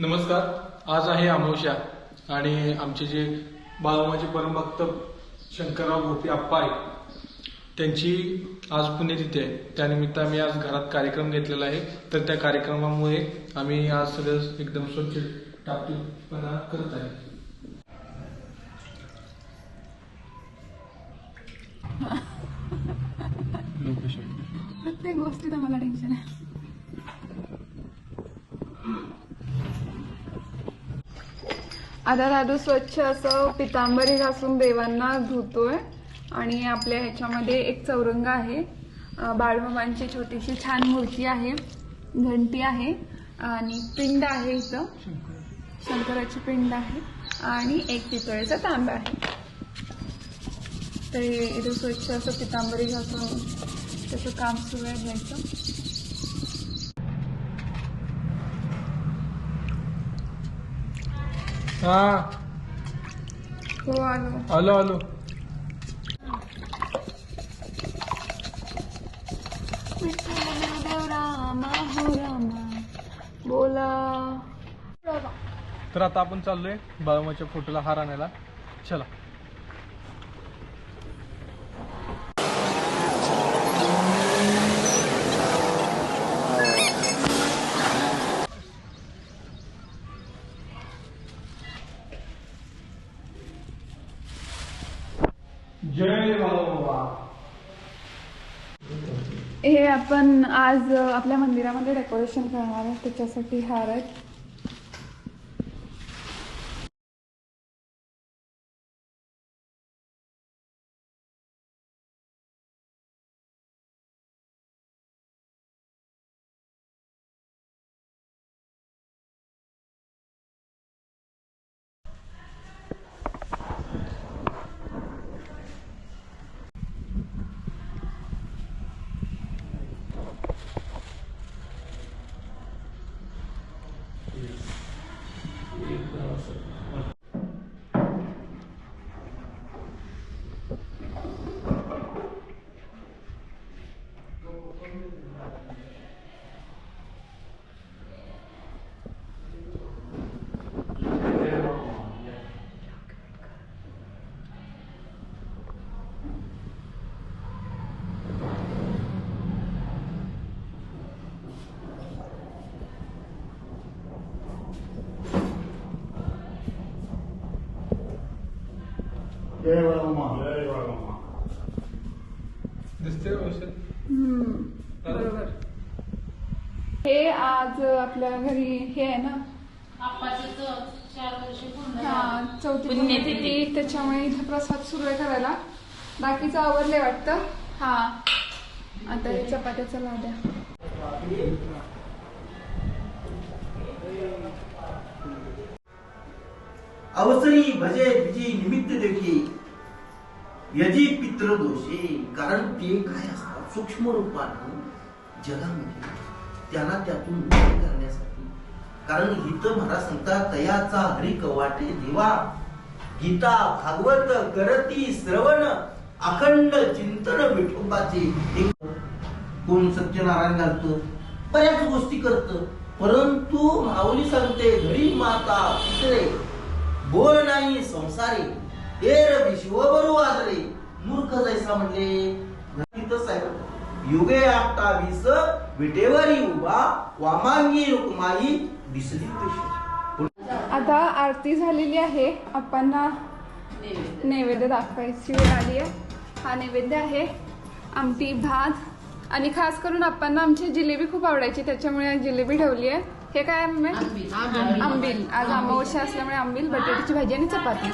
नमस्कार. आज आहे अमावश्या आणि आमचे जे बाळमाचे परमभक्त शंकरराव भोपी आप्पा आहेत त्यांची आज पुण्यतिथी आहे. त्यानिमित्त आम्ही आज घरात कार्यक्रम घेतलेला आहे. तर त्या कार्यक्रमामुळे आम्ही आज सगळं एकदम स्वच्छ टापटीपणा करत आहे. प्रत्येक गोष्टीत आम्हाला टेन्शन आहे. आता दादू स्वच्छ असं पितांबरी घासून देवांना धुतोय. आणि आपल्या ह्याच्यामध्ये एक चौरंग आहे. बाळबाबांची छोटीशी छान मूर्ती आहे. घंटी आहे. आणि पिंड आहे इथं. शंकराची पिंड आहे. आणि एक पितळेचा तांबा आहे. तर इथं स्वच्छ असं पितांबरी घासून त्याचं काम सुरू आहे घ्यायचं हा. हो आलो. आलो हो बोला. तर आता आपण चाललोय बाळमाच्या फोटोला हार आणायला. चला. जय हे आपण आज आपल्या मंदिरामध्ये डेकोरेशन करणार आहे त्याच्यासाठी हार आहेत Yes. We जय जय दिसते बरोबर. हे आज आपल्या घरी हे आहे ना? हा. चौथी त्याच्यामुळे इथं प्रसाद सुरू आहे करायला. बाकीचं आवरलंय वाटतं. हा. आता हे चपात्याचा लाद्या अवसरी भजे विजी निमित्त देखी यजी पित्र दोषे कारण ते काय असतात? सूक्ष्म रूपानं जगामध्ये त्यांना त्यातून मुक्त करण्यासाठी. कारण हित महाराज सांगतात तयाचा हरी कवाटे देवा. गीता भागवत करती श्रवण अखंड चिंतन विठोबाचे. कोण सत्यनारायण घालतो? बऱ्याच गोष्टी करत. परंतु माऊली सांगते घरी माता पित्रे बोल नाही संसारे. एर विश्वबरू आदरे. मूर्ख जैसा म्हणले. युगे आपटा विस विटेवरी उभा वामांगी रुक्माई दिसली आता आरती झालेली आहे. आपणना नैवेद्य दाखवायची वेळ आली आहे. हा नैवेद्य आहे आमटी भात आणि खास करून आपण आमची जिलेबी खूप आवडायची त्याच्यामुळे जिलेबी ठेवली आहे. हे काय मम्मी आंबील. आज अमावस्या असल्यामुळे आंबील बटाट्याची भाजी आणि चपाती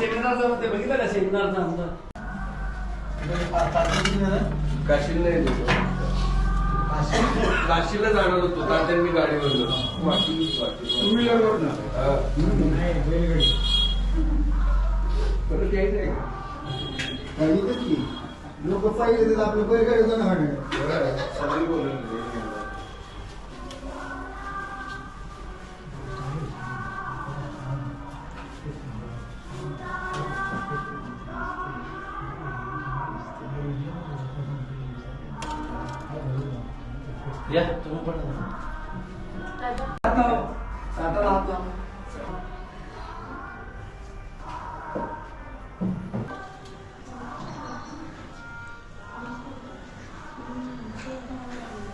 हे ते बघितलं का सेमिनारचा आमचा काशीला नाही गेलो. काशीला जाणार होतो तात्याने मी गाडीवर परत यायचंय का लोक पाहिजे आपलं बैलगाडी जाणार बरं, सगळी बोलून या तुम्ही पण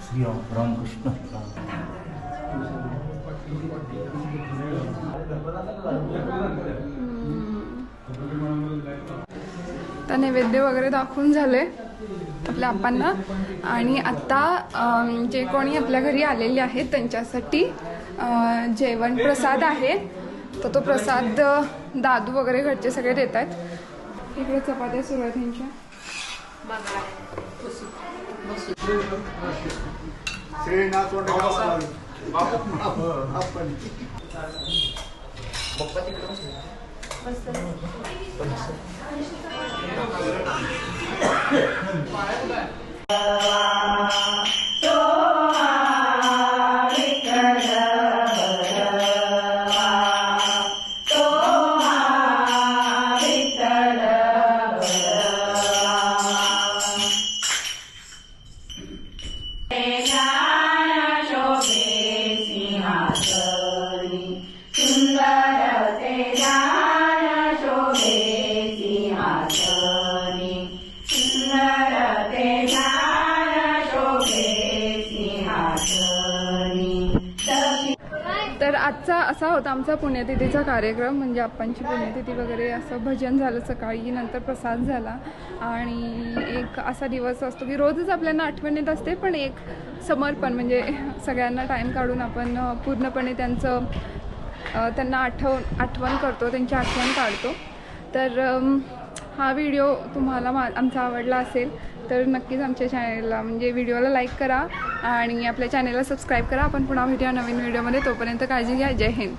श्री रामकृष्ण. तर नैवेद्य वगैरे दाखवून झाले. आपल्या आपांना आणि आत्ता जे कोणी आपल्या घरी आलेले आहेत त्यांच्यासाठी जेवण प्रसाद आहे. तर तो प्रसाद दादू वगैरे घरचे सगळे देत आहेत. इकडे चपात्या सुरू आहेत त्यांच्या तर आजचा असा होता आमचा पुण्यतिथीचा कार्यक्रम म्हणजे आप्पांची पुण्यतिथी वगैरे असं भजन झालं सकाळी नंतर प्रसाद झाला. आणि एक असा दिवस असतो की रोजच आपल्याला आठवण येत असते पण एक समर्पण म्हणजे सगळ्यांना टाईम काढून आपण पूर्णपणे त्यांचं त्यांना आठव आठवण करतो त्यांची आठवण काढतो. तर हा व्हिडिओ तुम्हाला मा आमचा आवडला असेल तर नक्कीच आमच्या चॅनेलला म्हणजे व्हिडिओला लाईक करा आणि आपल्या चॅनलला सबस्क्राईब करा. आपण पुन्हा भेटूया नवीन व्हिडिओमध्ये तोपर्यंत काळजी घ्या. जय हिंद.